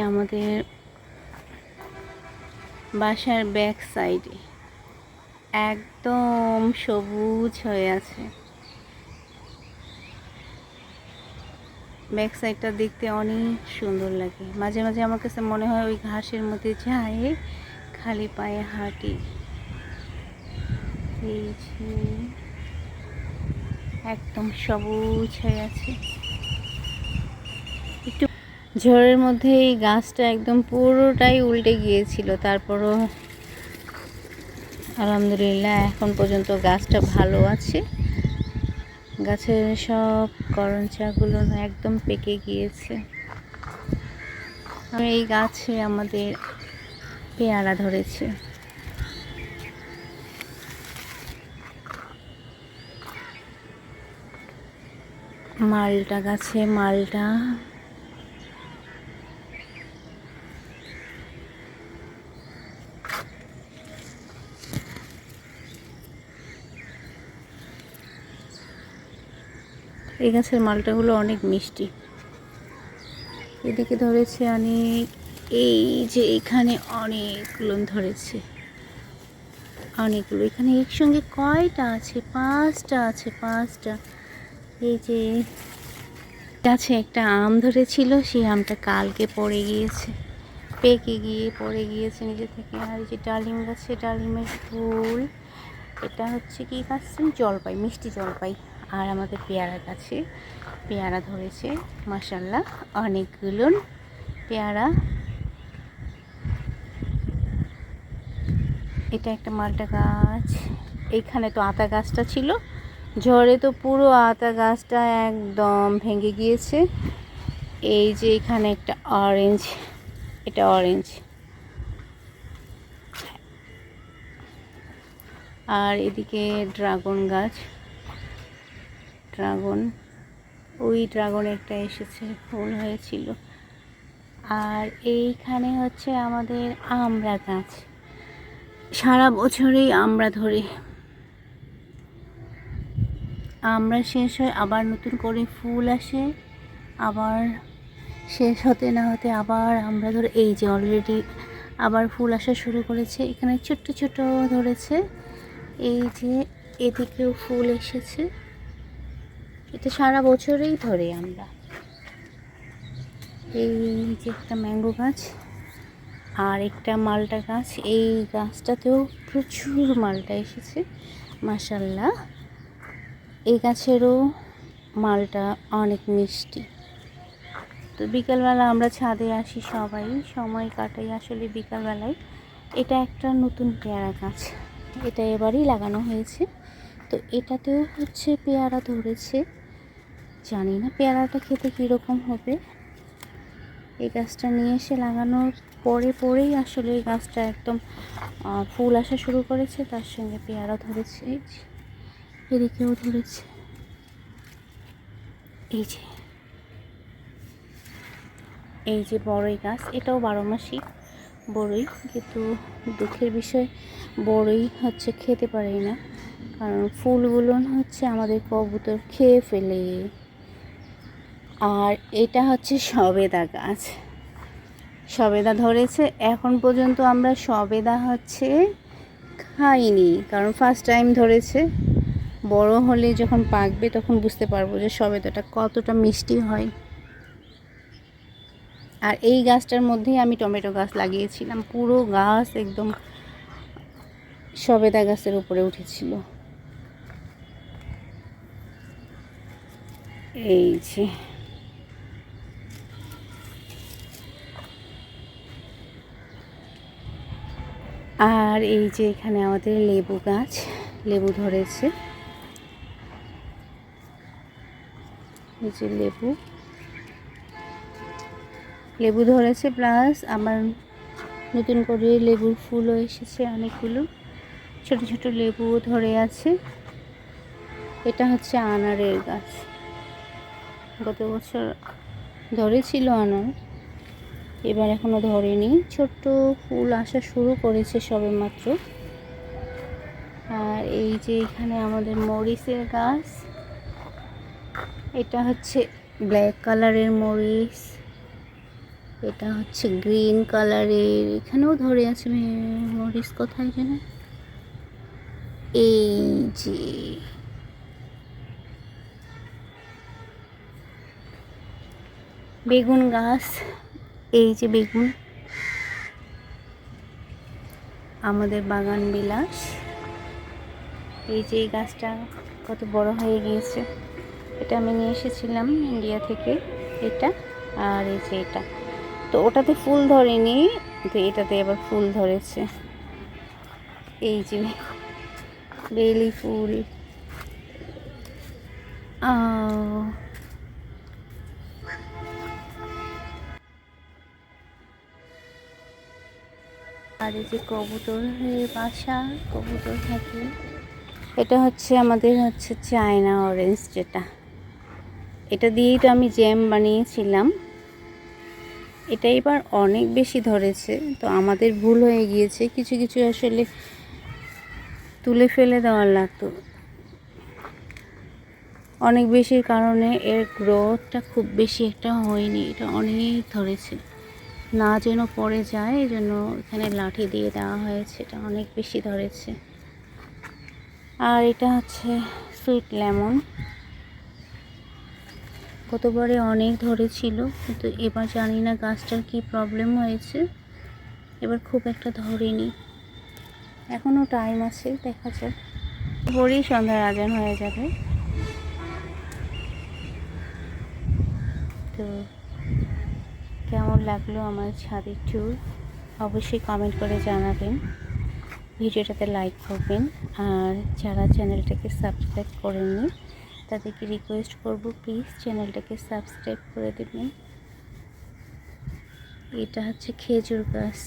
আমাদের বাসার ব্যাক সাইডে। একদম সবুজ হয়ে আছে। ব্যাক সাইডটা দেখতে অনেক সুন্দর লাগে। মাঝে মাঝে আমার কাছে মনে হয় ওই ঘাসের মধ্যে যায়, খালি পায়ে হাঁটি। এই যে, একদম সবুজ হয়ে আছে। ঝড়ের মধ্যে এই গাছটা একদম পুরোটাই উল্টে গিয়েছিল। তারপরও আলহামদুলিল্লাহ এখন পর্যন্ত গাছটা ভালো আছে। গাছের সব করঞ্চাগুলো একদম পেকে গিয়েছে। আর এই গাছে আমাদের পেয়ারা ধরেছে। মালটা গাছে, মালটা এই গাছের মালটাগুলো অনেক মিষ্টি। এদিকে ধরেছে অনেক এই যে এখানে অনেকগুলো ধরেছে। অনেকগুলো, এখানে একসঙ্গে কয়টা আছে? পাঁচটা আছে, পাঁচটা। এই যে গাছে একটা আম ধরেছিল, সেই আমটা কালকে পড়ে গিয়েছে। পেকে গিয়ে পড়ে গিয়েছে নিজে থেকে। আর যে ডালিম গাছে, ডালিমের ফুল, এটা হচ্ছে কি গাছ? জলপাই, মিষ্টি জলপাই। আর আমাদের পেয়ারা গাছে পেয়ারা ধরেছে মাসাল্লাহ অনেকগুলো পেয়ারা। এটা একটা মালটা গাছ। এইখানে তো আতা গাছটা ছিল, ঝড়ে তো পুরো আতা গাছটা একদম ভেঙে গিয়েছে। এই যে এখানে একটা অরেঞ্জ এটা অরেঞ্জ আর এদিকে ড্রাগন গাছ। ড্রাগন, ওই ড্রাগন একটা এসেছে, ফুল হয়েছিল। আর এইখানে হচ্ছে আমাদের আমরা গাছ। সারা বছরেই আমরা ধরি। আমরা শেষ হয় আবার নতুন করে ফুল আসে, আবার শেষ হতে না হতে আবার আমরা ধরে, এই যে অলরেডি আবার ফুল আসা শুরু করেছে, এখানে ছোট্ট ছোট ধরেছে। এই যে এদিকেও ফুল এসেছে। এটা সারা বছরেই ধরে আমরা। এই যে একটা ম্যাঙ্গো গাছ আর একটা মালটা গাছ, এই গাছটাতেও প্রচুর মালটা এসেছে মাসাল্লাহ এই গাছেরও মালটা অনেক মিষ্টি। তো বিকালবেলা আমরা ছাদে আসি সবাই, সময় কাটাই আসলে বিকালবেলায়। এটা একটা নতুন পেয়ারা গাছ, এটা এবারই লাগানো হয়েছে। তো এটাতেও হচ্ছে পেয়ারা ধরেছে। জানি না, পেয়ারাটা খেতে কীরকম হবে। এই গাছটা নিয়ে এসে লাগানোর পরে পরেই আসলে এই গাছটা একদম ফুল আসা শুরু করেছে, তার সঙ্গে পেয়ারা ধরেছে। এদিকেও ধরেছে। এই যে এই যে বড়ই গাছ, এটাও বারো মাসই বড়ই, কিন্তু দুঃখের বিষয়, বড়ই হচ্ছে খেতে পারি না। কারণ ফুলগুলো হচ্ছে আমাদের কবুতর খেয়ে ফেলে। আর এটা হচ্ছে সবেদা গাছ। সবেদা ধরেছে, এখন পর্যন্ত আমরা সবেদা হচ্ছে খাইনি, কারণ ফার্স্ট টাইম ধরেছে। বড় হলে যখন পাকবে তখন বুঝতে পারব যে সবেদাটা কতটা মিষ্টি হয়। আর এই গাছটার মধ্যেই আমি টমেটো গাছ লাগিয়েছিলাম, পুরো গাছ একদম সবেদা গাছের উপরে উঠেছিল। এই যে। আর এই যে এখানে আমাদের লেবু গাছ, লেবু ধরেছে। এই যে লেবু। লেবু ধরেছে, প্লাস আমার নতুন করে লেবুর ফুলও এসেছে অনেকগুলো। ছোট ছোট লেবুও ধরে আছে। এটা হচ্ছে আনারের গাছ। গত বছর ধরেছিল আনার। এবার এখনও ধরেনি। ছোট্ট ফুল আসা শুরু করেছে সবে মাত্র আর এই যে এখানে আমাদের মরিচের গাছ, এটা হচ্ছে ব্ল্যাক কালারের মরিচ, এটা হচ্ছে গ্রিন কালারের, এখানেও ধরে আছে মরিচ কোথায় যেন? এই যে। বেগুন গাছ এই যে বেগুন। আমাদের বাগান বিলাস। এই যে এই গাছটা কত বড় হয়ে গিয়েছে। এটা আমি নিয়ে এসেছিলাম ইন্ডিয়া থেকে এটা আর এই যে এটা। তো ওটাতে ফুল ধরেনি তো এটাতে আবার ফুল ধরেছে। এই যে বেলি ফুল। আহ, আর এই যে কবুতরের বাসা, কবুতর থাকে। এটা হচ্ছে আমাদের হচ্ছে চায়না অরেঞ্জ যেটা। এটা দিয়েই তো আমি জ্যাম বানিয়েছিলাম। এটা এবার অনেক বেশি ধরেছে, তো আমাদের ভুল হয়ে গিয়েছে। কিছু কিছু আসলে তুলে ফেলে দেওয়ার লাগতো। অনেক বেশির কারণে এর গ্রোথটা খুব বেশি একটা হয়নি, এটা অনেক ধরেছে। না যেন পড়ে যায় এই জন্য এখানে লাঠি দিয়ে দেওয়া হয়েছে, এটা অনেক বেশি ধরেছে। আর এটা হচ্ছে সুইট লেমন গতবারে অনেক ধরেছিল, কিন্তু এবার জানি না গাছটার কি প্রবলেম হয়েছে। এবার খুব একটা ধরেনি। এখনও টাইম আছে, দেখা যাক। ভোরেই সন্ধ্যার আজান হয়ে যাবে। তো কেমন লাগল আমার ছাদের ট্যুর অবশ্যই কমেন্ট করে জানাবেন। ভিডিওটাতে লাইক করবেন। আর যারা চ্যানেলটাকে সাবস্ক্রাইব করেননি, তাদেরকে রিকোয়েস্ট করব প্লিজ চ্যানেলটাকে সাবস্ক্রাইব করে দেবেন। এটা হচ্ছে খেজুর গাছ।